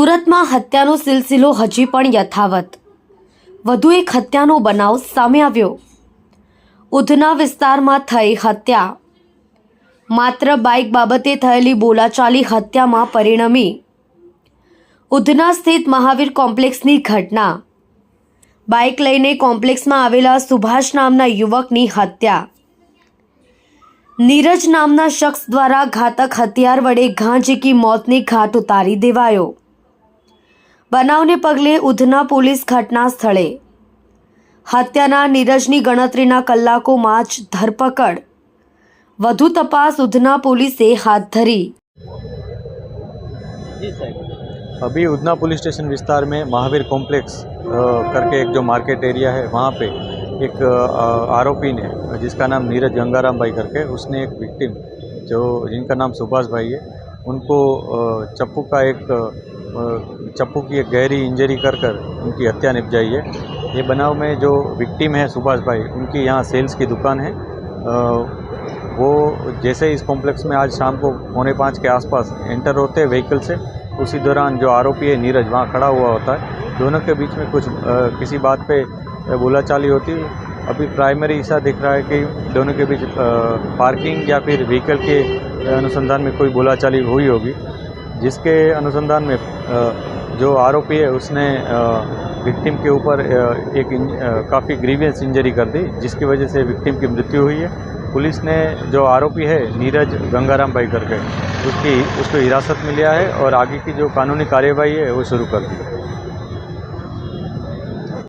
સુરતમાં હત્યાનો સિલસિલો હજી પણ યથાવત. વધુ એક હત્યાનો બનાવ સામે આવ્યો. ઉધના વિસ્તારમાં થઈ હત્યા. માત્ર બાઇક બાબતે થયેલી બોલાચાલી હત્યામાં પરિણમી. ઉધના સ્થિત મહાવીર કોમ્પ્લેક્સની ઘટના. બાઇક લઈને કોમ્પ્લેક્સમાં આવેલા સુભાષ નામના યુવકની હત્યા. નીરજ નામના શખ્સ દ્વારા ઘાતક હથિયાર વડે ઘા ઝીકી મોતની ઘાટ ઉતારી દેવાયો. બનાવને પગલે ઉધના પોલીસ ઘટના સ્થળે હત્યાના નીરજની ગણતરીના કલાકોમાં જ ધરપકડ વધુ તપાસ ઉધના પોલીસે હાથ ધરી जी साहब अभी उधना पुलिस स्टेशन विस्तार में महावीर कॉम्प्लेक्स अ, करके एक जो मार्केट एरिया है वहाँ पे एक अ, आरोपी ने जिसका नाम नीरज गंगाराम भाई करके उसने एक विक्टिम जो जिनका नाम सुभाष भाई है उनको अ, चप्पू का एक अ, चप्पू की एक गहरी इंजरी कर कर उनकी हत्या निपजाई है। ये बनाव में जो विक्टिम है सुभाष भाई, उनकी यहाँ सेल्स की दुकान है। वो जैसे इस कॉम्प्लेक्स में आज शाम को पौने पाँच के आसपास एंटर होते हैं व्हीकल से, उसी दौरान जो आरोपी है नीरज, वहाँ खड़ा हुआ होता है। दोनों के बीच में कुछ किसी बात पे बोलाचाली होती। अभी प्राइमरी ऐसा दिख रहा है कि दोनों के बीच पार्किंग या फिर व्हीकल के अनुसंधान में कोई बोलाचाली हुई होगी। जिसके अनुसंधान में जो आरोपी है, उसने विक्टिम के ऊपर एक काफ़ी ग्रीवियस इंजरी कर दी, जिसकी वजह से विक्टिम की मृत्यु हुई है। पुलिस ने जो आरोपी है, नीरज गंगाराम भाई करके, उसकी, उसको हिरासत में लिया है और आगे की जो कानूनी कार्यवाही है, वो शुरू कर दी है।